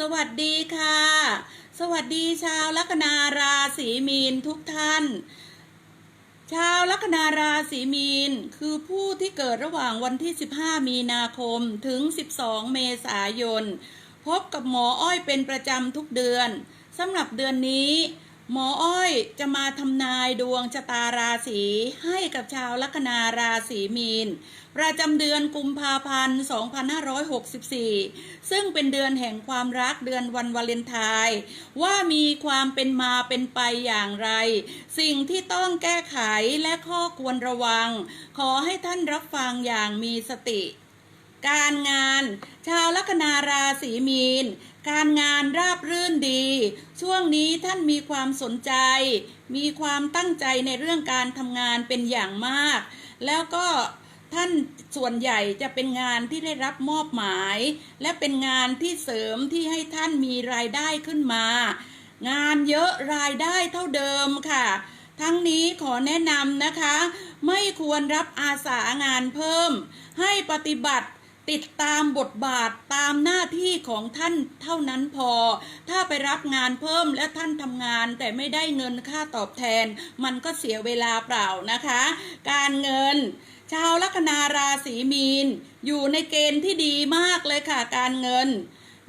สวัสดีค่ะ สวัสดีชาวลัคนาราศีมีนทุกท่าน ชาวลัคนาราศีมีนคือผู้ที่เกิดระหว่างวันที่ 15 มีนาคมถึง 12 เมษายน พบกับหมออ้อยเป็นประจำทุกเดือนสำหรับเดือนนี้ หมออ้อยจะมาทำนายดวงชะตาราศีให้กับชาวลัคนาราศีมีน ประจำเดือนกุมภาพันธ์ 2564 ซึ่งเป็นเดือนแห่งความรักเดือนวันวาเลนไทน์ว่ามีความเป็นมาเป็นไปอย่างไร สิ่งที่ต้องแก้ไขและข้อควรระวัง ขอให้ท่านรับฟังอย่างมีสติ การงาน ชาวลัคนาราศีมีน การงานราบรื่นดี ช่วงนี้ท่านมีความสนใจ มีความตั้งใจในเรื่องการทำงานเป็นอย่างมาก แล้วก็ท่านส่วนใหญ่จะเป็นงานที่ได้รับมอบหมาย และเป็นงานที่เสริมที่ให้ท่านมีรายได้ขึ้นมา งานเยอะรายได้เท่าเดิมค่ะ ทั้งนี้ขอแนะนำนะคะ ไม่ควรรับอาสางานเพิ่ม ให้ปฏิบัติ ติดตามบทบาทตามหน้าที่ของท่านเท่านั้นพอ ถ้าไปรับงานเพิ่มและท่านทำงาน แต่ไม่ได้เงินค่าตอบแทน มันก็เสียเวลาเปล่านะคะ การเงิน ชาวลัคนาราศีมีน อยู่ในเกณฑ์ที่ดีมากเลยค่ะการเงิน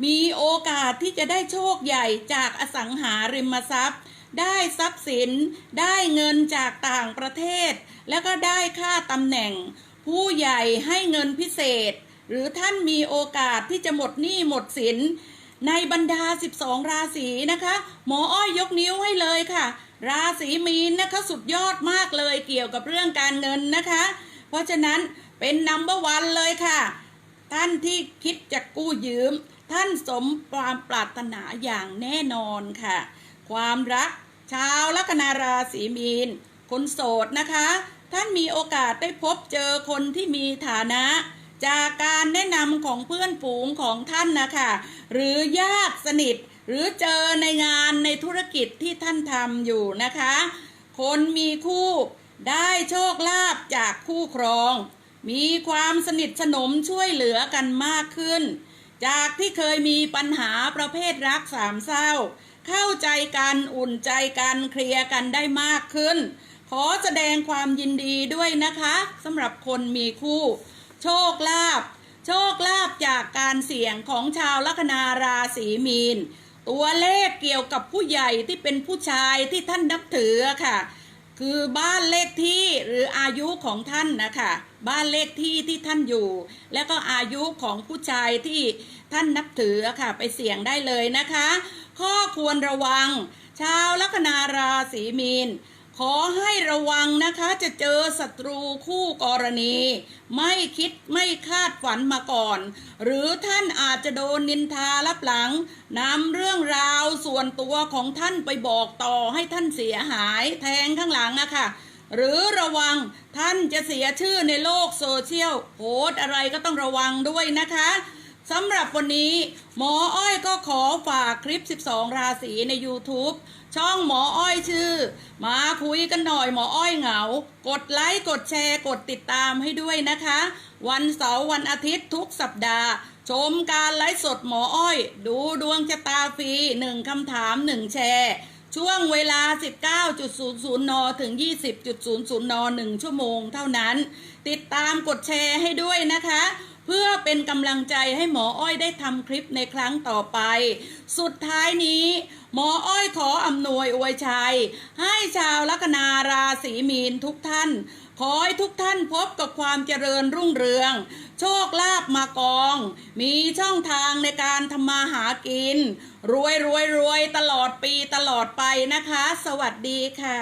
มีโอกาสที่จะได้โชคใหญ่จากอสังหาริมทรัพย์ ได้ทรัพย์สิน ได้เงินจากต่างประเทศ แล้วก็ได้ค่าตำแหน่ง ผู้ใหญ่ให้เงินพิเศษ หรือท่านมีโอกาสที่จะหมดหนี้หมดสิน ในบรรดา 12 ราศีนะคะ หมออ้อยยกนิ้วให้เลยค่ะ ราศีมีนนะคะสุดยอดมากเลยเกี่ยวกับเรื่องการเงินนะคะ เพราะฉะนั้นเป็นนัมเบอร์วันเลยค่ะ ท่านที่คิดจะกู้ยืม ท่านสมความปรารถนาอย่างแน่นอนค่ะ ความรักชาวลัคนาราศีมีนคนโสดนะคะ ท่านมีโอกาสได้พบเจอคนที่มีฐานะ จากการแนะนำของเพื่อนฝูงของท่านนะคะหรือญาติสนิท หรือเจอในงานในธุรกิจที่ท่านทำอยู่นะคะ คนมีคู่ได้โชคลาภจากคู่ครอง มีความสนิทสนมช่วยเหลือกันมากขึ้น จากที่เคยมีปัญหาประเภทรักสามเศร้า เข้าใจกันอุ่นใจกันเคลียร์กันได้มากขึ้น ขอแสดงความยินดีด้วยนะคะสำหรับคนมีคู่ โชคลาภโชคลาภจากการเสี่ยงของชาวลัคนาราศีมีน ตัวเลขเกี่ยวกับผู้ใหญ่ที่เป็นผู้ชายที่ท่านนับถือค่ะ คือบ้านเลขที่หรืออายุของท่านนะคะบ้านเลขที่ที่ท่านอยู่ แล้วก็อายุของผู้ชายที่ท่านนับถือค่ะ ไปเสี่ยงได้เลยนะคะ ข้อควรระวัง ชาวลัคนาราศีมีน ขอให้ระวังนะคะจะเจอศัตรูคู่กรณี ไม่คิดไม่คาดฝันมาก่อน หรือท่านอาจจะโดนนินทารับหลังนำเรื่องราวส่วนตัวของท่านไปบอกต่อให้ท่านเสียหายแทงข้างหลังอะค่ะ หรือระวังท่านจะเสียชื่อในโลกโซเชียลโพสอะไรก็ต้องระวังด้วยนะคะ สำหรับวันนี้ หมออ้อยก็ขอฝากคลิป 12 ราศีใน YouTube ช่องหมออ้อยชื่อ มาคุยกันหน่อยหมออ้อยเหงา กดไลค์ กดแชร์ กดติดตามให้ด้วยนะคะ วันเสาร์วันอาทิตย์ทุกสัปดาห์ ชมการไลฟ์สดหมออ้อย ดูดวงชะตาฟรีหนึ่งคำถามหนึ่งแชร์ช่วงเวลา 19.00 น ถึง 20.00 น 1 ชั่วโมงเท่านั้น ติดตามกดแชร์ให้ด้วยนะคะ เพื่อเป็นกำลังใจให้หมออ้อยได้ทำคลิปในครั้งต่อไป สุดท้ายนี้หมออ้อยขออำนวยอวยชัย ให้ชาวลัคนาราศีมีนทุกท่าน ขอให้ทุกท่านพบกับความเจริญรุ่งเรือง โชคลาภมากอง มีช่องทางในการทำมาหากิน รวยรวยรวยตลอดปีตลอดไปนะคะ สวัสดีค่ะ